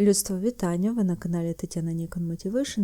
Людство вітання! Ви на каналі Тетяна Нікон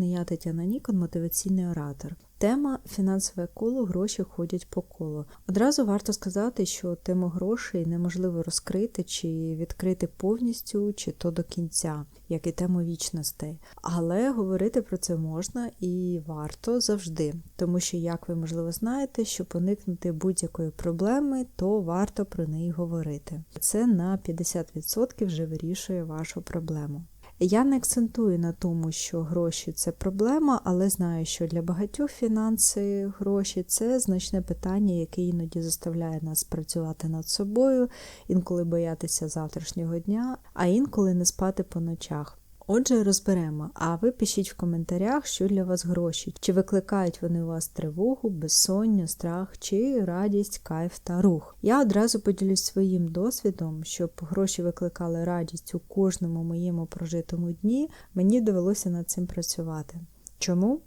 і я Тетяна Нікон, мотиваційний оратор. Тема фінансове коло гроші ходять по колу. Одразу варто сказати, що тему грошей неможливо розкрити чи відкрити повністю, чи то до кінця, як і тему вічностей. Але говорити про це можна і варто завжди, тому що, як ви можливо знаєте, щоб уникнути будь-якої проблеми, то варто про неї говорити. Це на 50% вже вирішує вашу проблему. Я не акцентую на тому, що гроші це проблема, але знаю, що для багатьох фінанси гроші це значне питання, яке іноді заставляє нас працювати над собою, інколи боятися завтрашнього дня, а інколи не спати по ночах. Отже, розберемо, а ви пишіть в коментарях, що для вас гроші, чи викликають вони у вас тривогу, безсоння, страх, чи радість, кайф та рух. Я одразу поділюсь своїм досвідом, щоб гроші викликали радість у кожному моєму прожитому дні, мені довелося над цим працювати. Чому?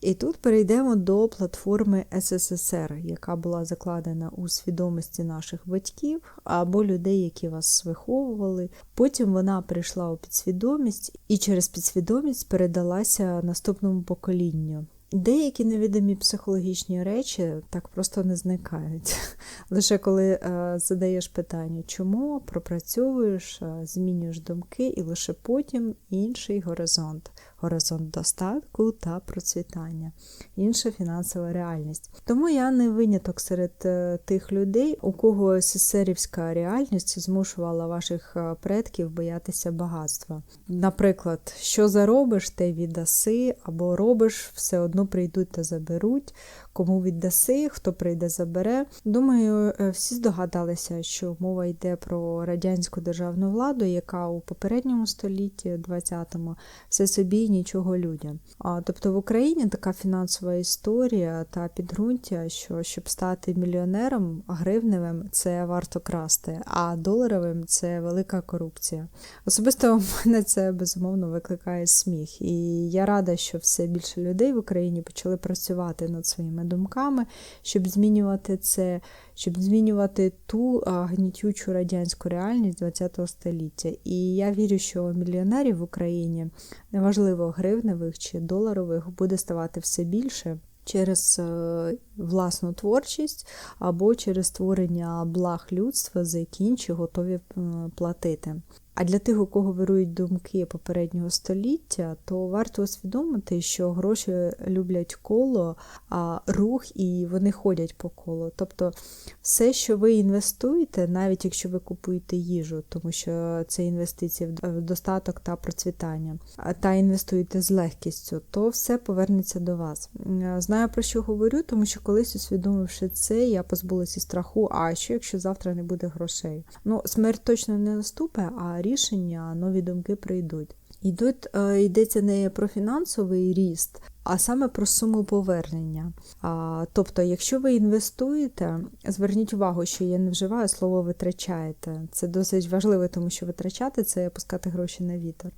І тут перейдемо до платформи СССР, яка була закладена у свідомості наших батьків або людей, які вас виховували. Потім вона прийшла у підсвідомість і через підсвідомість передалася наступному поколінню. Деякі невідомі психологічні речі так просто не зникають. Лише коли е, задаєш питання, чому пропрацьовуєш, е, змінюєш думки, і лише потім інший горизонт горизонт достатку та процвітання, інша фінансова реальність. Тому я не виняток серед е, тих людей, у кого сесерівська реальність змушувала ваших е, предків боятися багатства. Наприклад, що заробиш, те віддаси, або робиш, все одно прийдуть та заберуть кому віддаси, хто прийде, забере. Думаю, е, всі здогадалися, що мова йде про радянську державну владу, яка у попередньому столітті, 20-му, все собі нічого людям. А тобто в Україні така фінансова історія та підґрунтя, що щоб стати мільйонером гривневим, це варто красти, а доларовим це велика корупція. Особисто у мене це безумовно викликає сміх, і я рада, що все більше людей в Україні почали працювати над своїми думками, щоб змінювати це, щоб змінювати ту гнітючу радянську реальність ХХ століття. І я вірю, що мільйонерів в Україні, неважливо гривневих чи доларових, буде ставати все більше. Через е, власну творчість або через створення благ людства, за які інші готові платити. А для тих, у кого вирують думки попереднього століття, то варто усвідомити, що гроші люблять коло, а рух і вони ходять по колу. Тобто все, що ви інвестуєте, навіть якщо ви купуєте їжу, тому що це інвестиції в достаток та процвітання, та інвестуєте з легкістю, то все повернеться до вас. Знаю про що говорю, тому що колись усвідомивши це, я позбулася страху, а що якщо завтра не буде грошей? Ну, смерть точно не наступить, а рішення, нові думки прийдуть. Тут е, йдеться не про фінансовий ріст, а саме про суму повернення. Тобто, якщо ви інвестуєте, зверніть увагу, що я не вживаю слово витрачаєте. Це досить важливо, тому що витрачати це пускати гроші на вітер.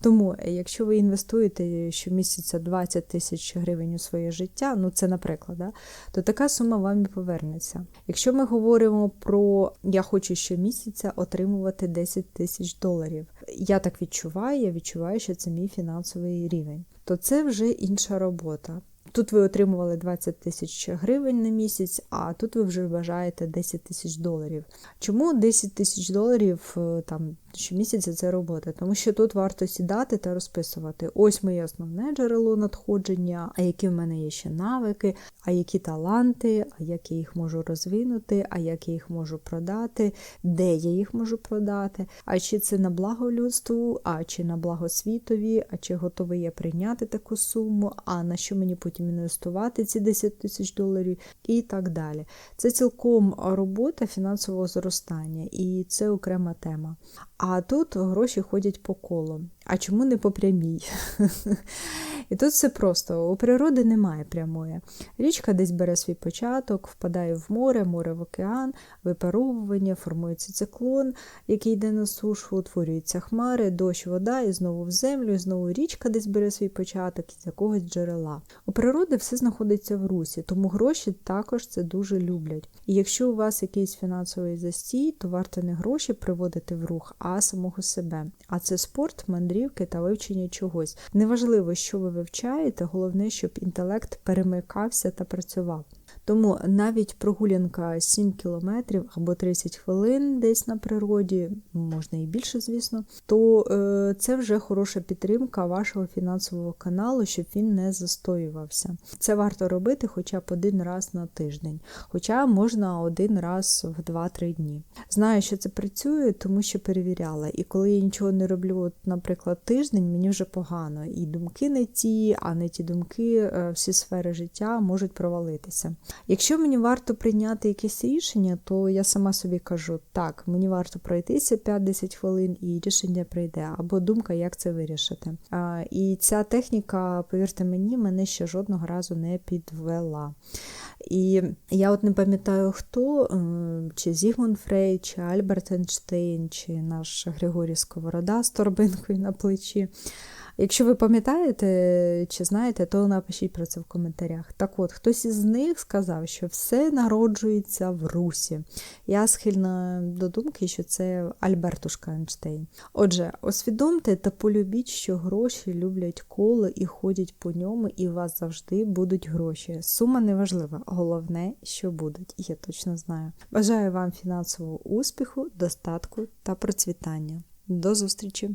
Тому, якщо ви інвестуєте щомісяця 20 тисяч гривень у своє життя, ну це наприклад, да, то така сума вам і повернеться. Якщо ми говоримо про я хочу щомісяця отримувати 10 тисяч доларів, я так відчуваю, я відчуваю, що це мій фінансовий рівень то це вже інша робота. Тут ви отримували 20 тисяч гривень на місяць, а тут ви вже вважаєте 10 тисяч доларів. Чому 10 тисяч доларів е, там щомісяця це робота? Тому що тут варто сідати та розписувати: ось моє основне джерело надходження, а які в мене є ще навики, а які таланти, а як я їх можу розвинути, а як я їх можу продати, де я їх можу продати, а чи це на благо людству, а чи на благо світові, а чи готовий я прийняти таку суму, а на що мені потім інвестувати ці 10 тисяч доларів і так далі. Це цілком робота фінансового зростання, і це окрема тема. А тут гроші ходять по колу. А чому не по прямій? І тут все просто: у природи немає прямої. Річка десь бере свій початок, впадає в море, море в океан, випаровування, формується циклон, який йде на сушу, утворюються хмари, дощ, вода, і знову в землю, і знову річка десь бере свій початок із якогось джерела. У природи все знаходиться в русі, тому гроші також це дуже люблять. І якщо у вас якийсь фінансовий застій, то варто не гроші приводити в рух, а самого себе. А це спорт, мандрівки та вивчення чогось. Неважливо, що ви вивчаєте, головне, щоб інтелект перемикався та працював. Тому навіть прогулянка 7 кілометрів або 30 хвилин десь на природі, можна і більше, звісно, то е, це вже хороша підтримка вашого фінансового каналу, щоб він не застоювався. Це варто робити хоча б один раз на тиждень, хоча можна один раз в 2-3 дні. Знаю, що це працює, тому що перевіряла. І коли я нічого не роблю, от, наприклад, тиждень, мені вже погано. І думки не ті, а не ті думки, е, всі сфери життя можуть провалитися. Якщо мені варто прийняти якесь рішення, то я сама собі кажу, так, мені варто пройтися 5-10 хвилин, і рішення прийде, або думка, як це вирішити. І ця техніка, повірте мені, мене ще жодного разу не підвела. І я от не пам'ятаю, хто, е, чи Зігмунд Фрейд, чи Альберт Ейнштейн, чи наш Григорій Сковорода з торбинкою на плечі. Якщо ви пам'ятаєте чи знаєте, то напишіть про це в коментарях. Так от, хтось із них сказав, що все народжується в русі. Я схильна до думки, що це Альбертушка Ейнштейн. Отже, усвідомте та полюбіть, що гроші люблять коло і ходять по ньому, і у вас завжди будуть гроші. Сума не важлива, головне, що будуть, я точно знаю. Бажаю вам фінансового успіху, достатку та процвітання. До зустрічі!